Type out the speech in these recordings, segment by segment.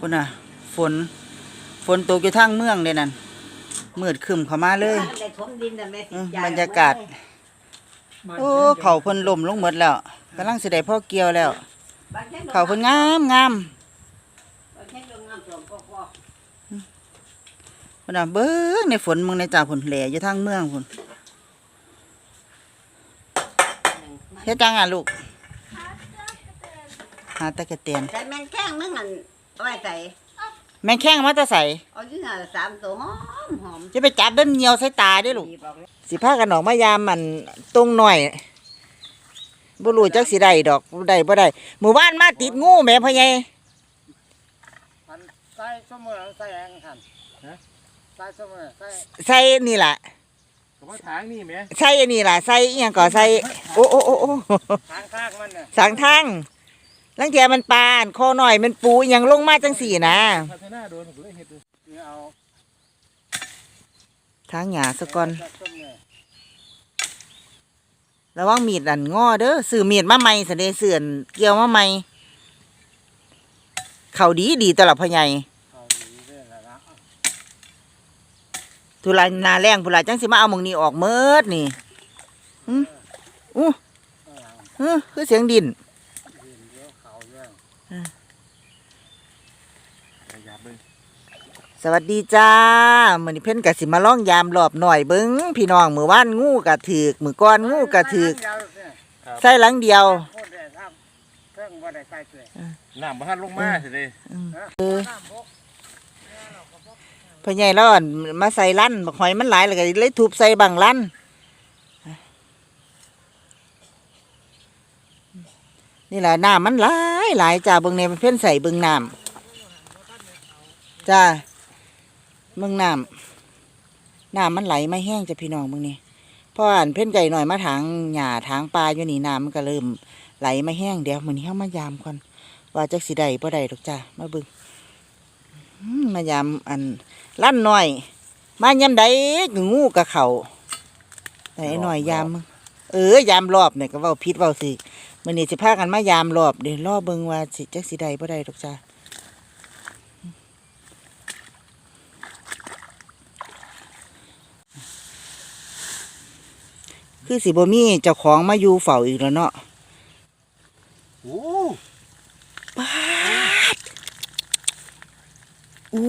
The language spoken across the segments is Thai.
คุณน่ะ ฝน ฝนตกอยู่ทางเมืองเด้นั่นมืดครึ้มเข้ามาเลยได้ถมดินน่ะแม่อืมจ่บรรยากาศ โอ้เขาเพิ่นล่มลงหมดแล้วกำลังสิได้พ่อเกี่ยวแล้ว เขาเพิ่นงามงามบัดนี้โรงงานสองก็พอพุ่นน่ะเบิ่งในฝนมึงในจ่าพุ่นแหล่อยู่ทางเมืองพุ่นเฮ็ดจังอะลูกหาตะกะเตียนใส่แม่นแข้งมึงอัน เอาไว้ใส่แม่งแข้งมาแตะใส่เอาอยู่น่ะสามตัวหอมหอมจะไปจับเดินเหนียวใส่ตาเด้อลูกดีบอกเลยสิพากันออกมายามมันตรงหน่อยบ่รู้จักสิได้ดอกได้บ่ได้หมู่บ้านมาติดงูแหม่พ่อใหญ่มันใส่สมอใส่แองคันนะใส่สมอใส่ใส่นี่ล่ะก็ว่าทางนี่แหมใส่อันนี้ล่ะใส่อีหยังก็ใส่โอ้โอ้โอ้โอ้ทางข้างมันน่ะสังทาง ลังเทียมันปานคอหน่อยมันปูยังลงมาจังสี่นะพัฒนาโดนก็เลยเฮ็ดนี่เอาทางหญ้าซะก่อนระวังมีดอันง้อเด้อซื้อมีดมาใหม่ซะเดเสื่อนเกี่ยวมาใหม่เขาดีดีตลอดพ่อใหญ่เอาดีเด้อล่ะนะทุลายนาแรงพุลาจังสิมาเอามองนี้ออกเมิดนี่อืออู้เอาฮึคือเสียงดินดิน สวัสดีจ้ามื้อนี้เพิ่นก็สิมาล่องยามรอบหน่อยเบิ่งพี่น้องมื้อวานงูก็ถึกมื้อก่อนงูก็ถึกใส่หลังเดียวโคตรได้ครับเครื่องบ่ได้ใส่เสื้อน้ำบ่ทันลงมาสิเด้เออน้ำบกพ่อใหญ่แล้วอั่นมาใส่ลั่นบักหอยมันหลายแล้วก็เลยทุบใส่บังลั่นนี่แหละน้ำมันหลาย หลายจ้าเบิ่งในเพิ่นใส่เบิ่งน้ำจ้าเบิ่งน้ำน้ำมันไหลไม่แห้งจ้ะพี่น้องเบิ่งนี่พราะอันเพิ่นไก่หน่อยมาถางหญ้าถางปลาอยู่นี่น้ำมันก็เริ่มไหลไม่แห้งเดี๋ยวมื้อนี้เฮามายามก่อนว่าจักสิได้บ่ได้ดอกจ้ามาเบิ่งมายามอันลั่นหน่อย มายามใดกงูกับเขาแต่หน่อยยาม เออยามรอบเนี่ยก็เว้าผิดเว้าสิ มื้อนี้สิพากันมายามรอบเดี๋ยวรอเบิ่งว่าสิจักสิได้บ่ได้ดอกจ้าคือสิบ่มีเจ้าของมาอยู่เฝ้าอีกแล้วเนาะโอ้อู้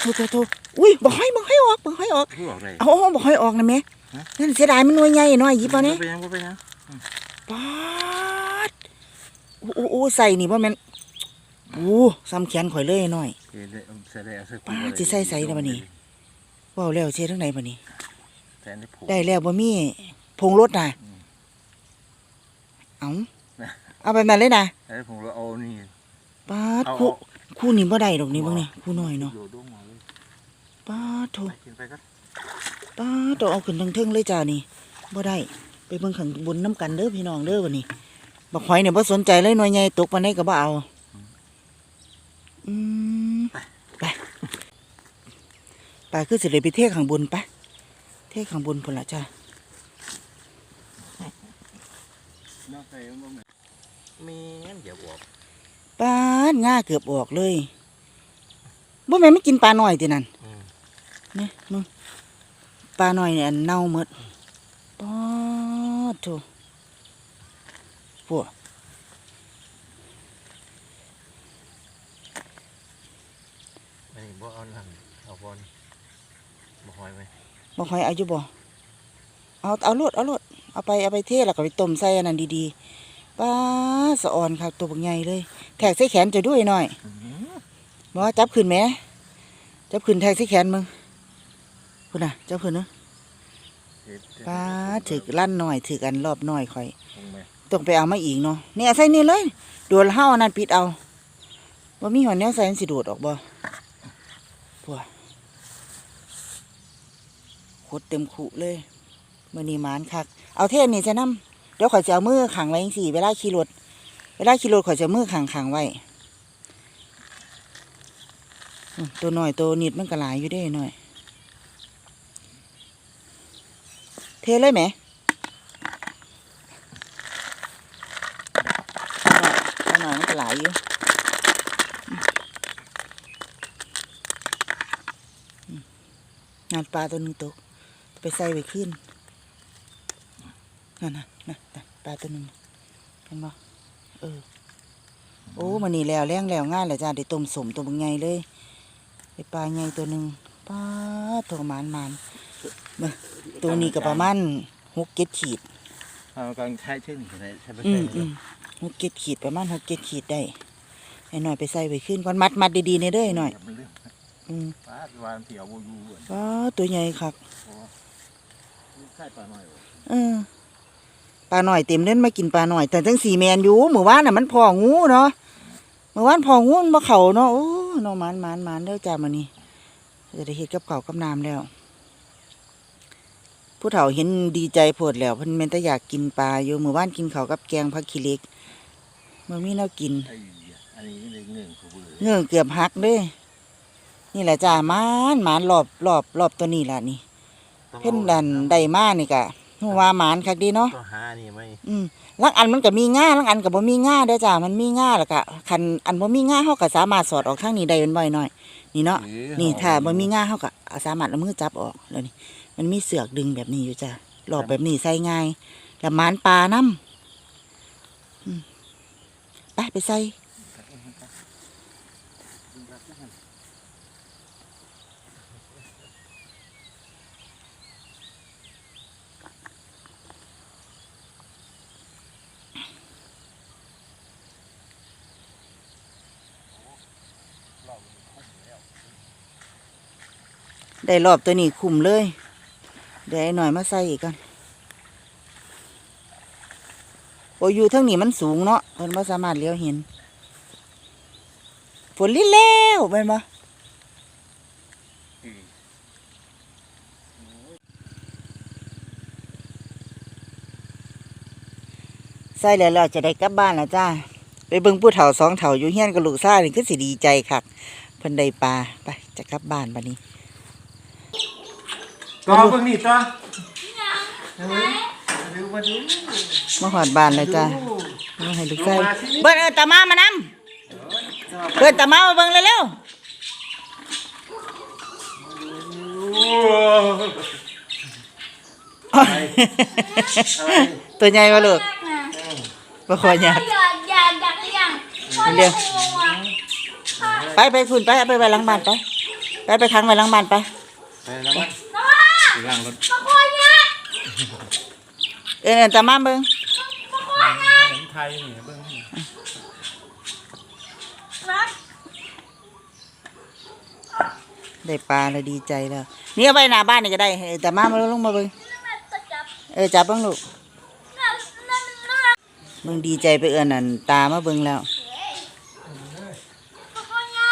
โถโถโถอุ้ยบ่ให้บ่ให้ออกบ่ให้ออกคือออกได้เอาเอาบ่ให้ออกนะแม่ฮะ นั่นเสียดายมันหน่วยใหญ่หน่อยหยิบเอาเนี่ยบ่เป็นหยังบ่เป็นหยัง ปาดอู้อู้อู้ใส่นี่บ่แม่นอู้ซ้ำแขนข่อยเลยหน่อยเฮ็ดได้ใส่ได้เอาใส่ป้าสิใส่ใส่แล้วบัดนี้เว้าแล้วเสียทั้งไหนบัดนี้ใส่ในผูกได้แล้วบ่มีผงรถน่ะอืมเอาเอาไปนั่นเลยนะใส่ในผูกแล้วเอานี่ปาดเอาคู่เอา คู่นี้บ่ได้ดอกนี่เบิ่งนี่คู่น้อยเนาะโดดลงมาเลยปาดโถ ไปกินไปกันปาดต้องเอาขึ้นทั้งเทิงเลยจ้านี่บ่ได้ ไปเบิ่งข้างบนน้ำกันเด้อพี่น้องเด้อบัดนี้บักหอยเนี่ยบ่สนใจเลยหน่วยใหญ่ตกปานใดก็บ่เอาอืมไปไปคือสิเลยไปเทข้างบนปะเทข้างบนพุ่นละจ้าน้องใส่บ่แม่แม่นเดี๋ยวบอกปาดง่าเกือบออกเลยบ่แม่นไม่กินปลาหน่อยตินั่นอืมนี่มึงปลาหน่อยเนี่ยอันเน่าหมดปา ดโถพวกอันนี้บ่เอานั่นเอาบอลบ่หอยไหมบ่ค่อยเอาอยู่บ่เอาเอาโลดเอาโลดเอาไปเอาไปเทแล้วก็ไปต้มใส่อันนั้นดีๆปลาสะอ่อนครับตัวบักใหญ่เลย แทกใส่แขนจะด้วยหน่อยบ่จับขึ้นแหมจับขึ้นแทกใส่แขนมึงพุ่นน่ะจับขึ้นเนาะเฮ็ด ปลาถึกลั่นหน่อยถึกอันรอบหน่อยค่อยลงไหมต้องไปเอามาอีกเนาะเนี่ยใส่นี่เลยโดนเฮาอันนั้นปิดเอาบ่มีหัวแนวใส่มันสิโดดออกบ่ปัวโคตรเต็มขุเลยมื้อนี้หมานคัก เอาเทศนี่ใส่น้ำเดี๋ยวข่อยจะเอามือขังไว้จังซี่เวลาขี่รถเวลาขี่รถข่อยจะเอามือขังขังไว้อืมตัวน้อยตัวนิดมันก็หลายอยู่เด้น้อย ทเลยไหมหน่อยมันก็หลายอยู่งานปลาตัวหนึ่งตก ไปใส่ไปขึ้นนั่นนะนะปลาตัวหนึ่งเป็นบ่เออ โอ้มันนี่แล้วแรงแล้วง่ายเลยจ้าได้ต้มสมตัวบางไงเลยได้ปลาไงตัวหนึ่งปลาตัวมานมัน ตัวนี้ก็ประมาณหกเจ็ดขีดเอากางใช้เทคนิคอะไรใช้ไปอืใช้มอืมหกเจ็ดขีดประมาณหกเจ็ดขีดได้ไอ้หน่อยไปใส่ไว้ขึ้นก่อนมัดมัดดีๆในเด้อไอ้หน่อย มันเรื่องอืมป้าดวานเถี่ยวบูยูอะปลาตัวใหญ่คักใช่ปลาหน่อยว่ะเออปลาหน่อยเต็มเล่นมากินปลาหน่อย แต่ทั้งสี่แมนอยู่เมื่อวานน่ะมันพองูเนาะเมื่อวานพองูมันมาเข่าเนาะโอ้เนาะหมานหมานหมานเด้อจ้ามานี่จะได้เฮ็ดกับข้าวกับน้ำแล้ว ผู้เฒ่าเห็นดีใจโพดแล้วเพิ่นแม่นแต่อยากกินปลาอยู่เมื่อวานกินข้าวกับแกงผักขี้เหล็กบ่มีแนวกิน ไอ้อันนี้นี่เงื่อนคือเบื่อเงื่อเกือบหักเด้นี่แหละจ้าหมานหมานรอบรอบรอบตัวนี้ล่ะนี่ เพิ่นดันได้มานี่กะฮู้ว่าหมานคักดีเนาะต้องหานี่ไหมอืมลังอันมันก็มีง่าลังอันก็บ่มีง่าเด้อจ้ามันมีง่าแล้วก็คันอันบ่มีง่าเฮาก็สามารถสอดออกทางนี้ได้เป็นบ่อยหน่อยนี่เนาะ นี่ถ้าบ่มีง่าเฮาก็เอาสามารถเอามือจับออกแล้วนี่ มันมีเสือกดึงแบบนี้อยู่จ้ะหลอบแบบนี้ใส่ง่ายแล้วมานปลานํอืมไปไปใส่ได้รอบตัวนี้คุมเลย เดี๋ยวหน่อยมาใส่อีกกันโออยู่เทั้งนี้มันสูงเนาะเพิ่นบ่สามารถเลี้ยวเห็นฝนลินแล้วเป็นบ่ใส่แล้วเราจะได้กลับบ้านแล้วจ้าไปเบิ่งผู้เฒ่าสองเฒ่าอยู่เฮียนกับลูกซ่านี่คือสิดีใจคักเพิ่นได้ปลาไปจะกลับบ้านบัดนี้ ก็เพิ่งนี่ตัวดูมาดูมาหอดบ้านเลยจ้ามาให้ลูกชายเบิ้ลเออตามามานำเบิ้ลตามามาเบิ้งเร็วๆตัวใหญ่มาลูกบ่คอยยากอยากอยากอยากหรือยังพ่อเดี๋เรียยวกไปไปคุณไปเอาไปไว้หลังบ้านไป ไปไปค้างไว้หลังบ้านไปไปแล้วมั้งน้ องถึงล่างรถมาคอยเนี่ยเออตามาเบิ้งมาคอยเนี่ยเห็นไทยนี่เบิ่งนี่รักได้ปลาแล้วดีใจแล้ว นี่เอาไว้หน้าบ้านนี่ก็ได้เออตามามาลงมาเบิ้งนั่นจะจับเออจับเบิ้งลูกนั่นนั่นนั่นมึงดีใจไปเอื้อนนั่นตามาเบิ้งแล้ว มาคอยเนี่ย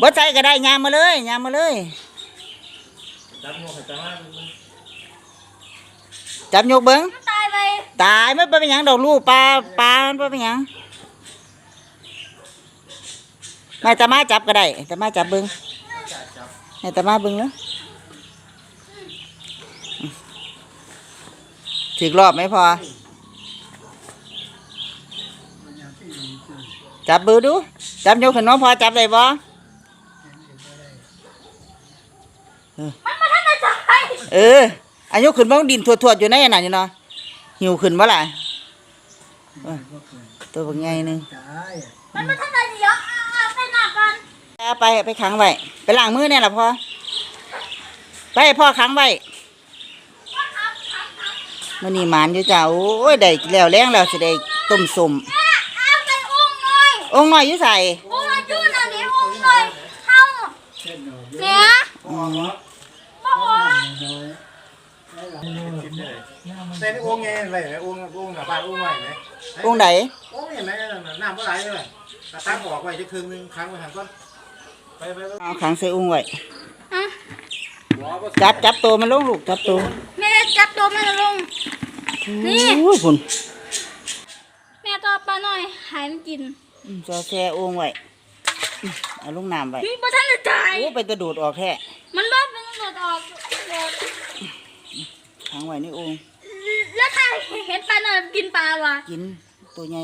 บ่ใจก็ได้ยามมาเลยยามมาเลย จับงูให้จับมาจับยกเบิ้งตายไปตายไม่เป็นหยังดอกลูกปลาปลามันเป็นหยังไม่ตามาจับก็ได้ตามาจับเบิ้งให้ตามาเบิ้งเนาะถึกรอบไหมพอ จับเบือดู จับยกขึ้นน้องพอจับได้บ่ มันมาท่านจะตายเอออายุขึ้นบ้างดินทวดๆอยู่ในอันนั้นอยู่เนาะหิวขึ้นบ่ล่ะเออตัวบางไงนึงมันมาท่านจะเดี๋ยวเอาไปหนักกันเอาไปไปขังไว้ไปล้างมือเนี่ยล่ะพ่อไปให้พ่อขังไว้มันนี่หมานอยู่จ้าโอ้ยได้แล้วแรงแล้วสิได้ต้มสมเอาไปอุ้มหน่อยองค์น้อยอยู่ใส่ อุ้มมาจู้น่ะเดี๋ยวอุ้มหน่อยเข้าเนี่ยบอกว่า แต่นี่อ้วงไงอะไรไหมอ้วงอ้วงหน้าบ้านอ้วงไหวไหมองค์ไหนอ้วงเห็นไหมน้ำก็ไหลเลยกระตั้งออกไว้จะครึ่งนึงค้างไว้ทางก้นไปไปไปเอาขังใส่องค์ไว้ อะหัวบ่จับจับตัวมันลงลูกจับตัวแม่จับตัวแม่ลง นี่ โอ้ยคุณแม่ตัวปลาหน่อยหายมันกินอืมจอแช่องค์ไว้อืมเอาลงน้ำไว้พี่ปลาท่านจะตาย โอ้ไปกระโดดออกแท้มันรอดเป็นตำรวจออกโดด ขังไว้ในองค์แล้วถ้าเห็นปลาหน่อยกินปลาวะกินตัวใหญ่